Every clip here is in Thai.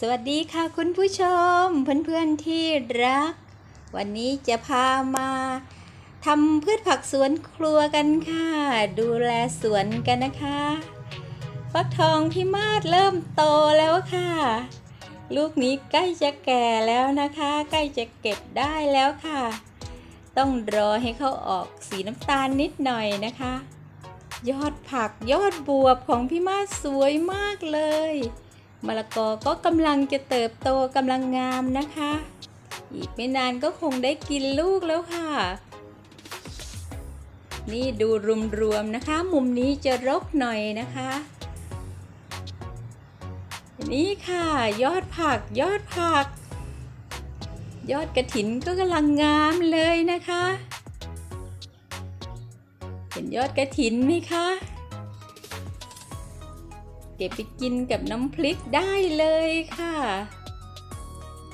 สวัสดีค่ะคุณผู้ชม เพื่อนๆที่รัก วันนี้จะพามาทำพืชผักสวนครัวกันค่ะ ดูแลสวนกันนะคะฟักทองพี่มาศเริ่มโตแล้วค่ะ ลูกนี้ใกล้จะแก่แล้วนะคะ ใกล้จะเก็บได้แล้วค่ะ ต้องรอให้เขาออกสีน้ำตาลนิดหน่อยนะคะ ยอดผักยอดบวบของพี่มาศสวยมากเลย มะละกอก็กำลังจะเติบโตกำลังงามนะคะ อีกไม่นานก็คงได้กินลูกแล้วค่ะ นี่ดูรวมๆนะคะ มุมนี้จะรกหน่อยนะคะ นี่ค่ะ ยอดผักยอดผัก ยอดกระถินก็กำลังงามเลยนะคะ เห็นยอดกระถินไหมคะ เก็บไปกินกับน้ำพริกได้เลยค่ะ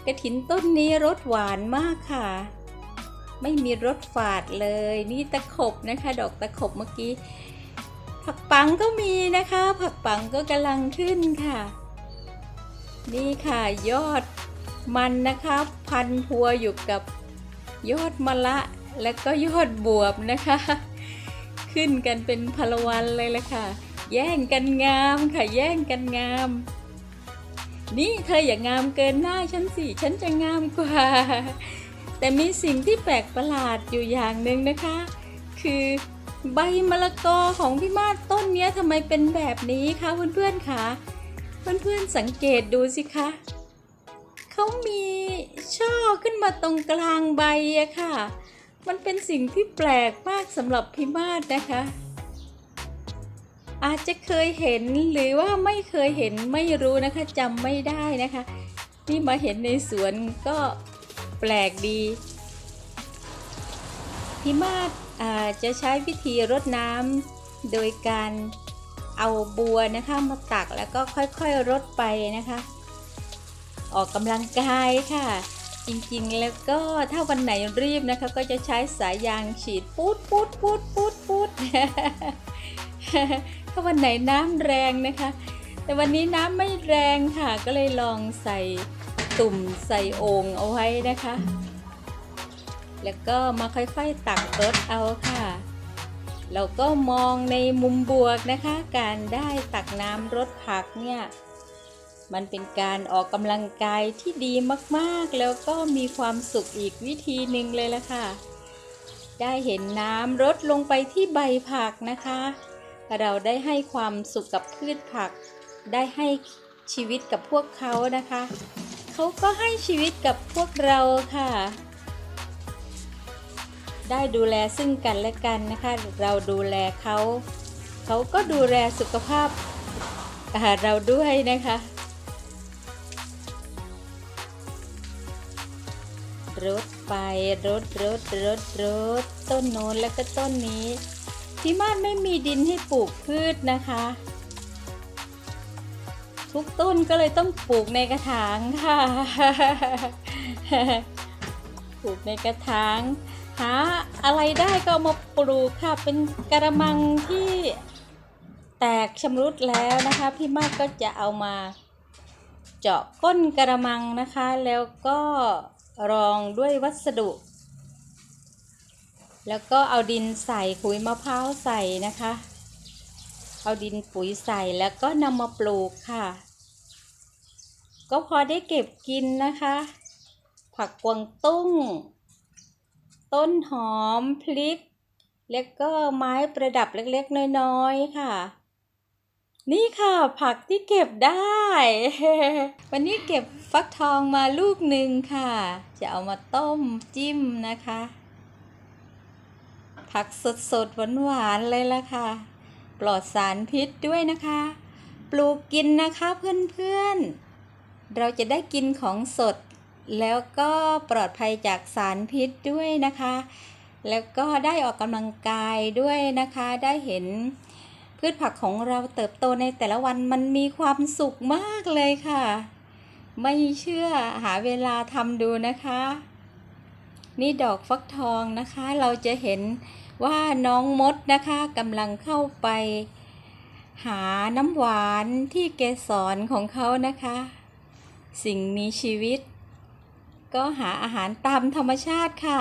กระถินต้นนี้รสหวานมากค่ะ ไม่มีรสฝาดเลย นี่ตะขบนะคะ ดอกตะขบเมื่อกี้ ผักปังก็มีนะคะ ผักปังก็กำลังขึ้นค่ะ นี่ค่ะยอดมันนะคะพันพัวอยู่กับยอดมะละแล้วก็ยอดบวบนะคะ ขึ้นกันเป็นพลวันเลยละค่ะ แย่งกันงามค่ะแย่งกันงาม นี่เธออย่างงามเกินหน้าฉันสิฉันจะงามกว่า แต่มีสิ่งที่แปลกประหลาดอยู่อย่างหนึ่งนะคะ คือใบมะละกอของพี่มาศต้นนี้ทำไมเป็นแบบนี้คะเพื่อนๆคะเพื่อนๆสังเกตดูสิคะเขามีช่อขึ้นมาตรงกลางใบอะค่ะ มันเป็นสิ่งที่แปลกมากสำหรับพี่มาศนะคะ อาจจะเคยเห็นหรือว่าไม่เคยเห็นไม่รู้นะคะจำไม่ได้นะคะนี่มาเห็นในสวนก็แปลกดีพี่มาศอ่าจะใช้วิธีรดน้ำโดยการเอาบัวนะคะมาตักแล้วก็ค่อยๆรดไปนะคะ ออกกำลังกายค่ะ จริงๆแล้วก็ถ้าวันไหนรีบนะคะ ก็จะใช้สายยางฉีดปูดปูดปูดปูดปูด ถ้าวันไหนน้ำแรงนะคะ แต่วันนี้น้ำไม่แรงค่ะ ก็เลยลองใส่ตุ่มใส่โอ่งเอาไว้นะคะ แล้วก็มาค่อยๆตักรดเอาค่ะเราก็มองในมุมบวกนะคะ การได้ตักน้ำรดผักเนี่ย มันเป็นการออกกำลังกายที่ดีมากๆ แล้วก็มีความสุขอีกวิธีหนึ่งเลยละค่ะ ได้เห็นน้ำรดลงไปที่ใบผักนะคะ เราได้ให้ความสุขกับพืชผัก ได้ให้ชีวิตกับพวกเขานะคะ เขาก็ให้ชีวิตกับพวกเราค่ะ ได้ดูแลซึ่งกันและกันนะคะ เราดูแลเขา เขาก็ดูแลสุขภาพาเราด้วยนะคะรดไปรดรดรดรดต้นโน้นแล้วก็ต้นนี้ ที่บ้านไม่มีดินให้ปลูกพืชนะคะ ทุกต้นก็เลยต้องปลูกในกระถางค่ะ ปลูกในกระถางหาอะไรได้ก็ามาปลูกค่ะ เป็นกระมังที่แตกชำรุดแล้วนะคะ พี่มากก็จะเอามาเจาะก้นกระมังนะคะ แล้วก็รองด้วยวัสดุ แล้วก็เอาดินใส่ขุยมะพร้าวใส่นะคะ เอาดินปุ๋ยใส่แล้วก็นำมาปลูกค่ะ ก็พอได้เก็บกินนะคะ ผักกวางตุ้ง ต้นหอมพริก แล้วก็ไม้ประดับเล็กๆ น้อยๆ ค่ะ นี่ค่ะผักที่เก็บได้ วันนี้เก็บฟักทองมาลูกหนึ่งค่ะ จะเอามาต้มจิ้มนะคะ ผักสดๆหวานๆเลยละค่ะ ปลอดสารพิษด้วยนะคะ ปลูกกินนะคะเพื่อนๆ เราจะได้กินของสด แล้วก็ปลอดภัยจากสารพิษด้วยนะคะ แล้วก็ได้ออกกำลังกายด้วยนะคะ ได้เห็นพืชผักของเราเติบโตในแต่ละวันมันมีความสุขมากเลยค่ะ ไม่เชื่อหาเวลาทำดูนะคะ นี่ดอกฟักทองนะคะ เราจะเห็นว่าน้องมดนะคะกำลังเข้าไป หาน้ำหวานที่เกสรของเขานะคะ สิ่งมีชีวิต ก็หาอาหารตามธรรมชาติค่ะ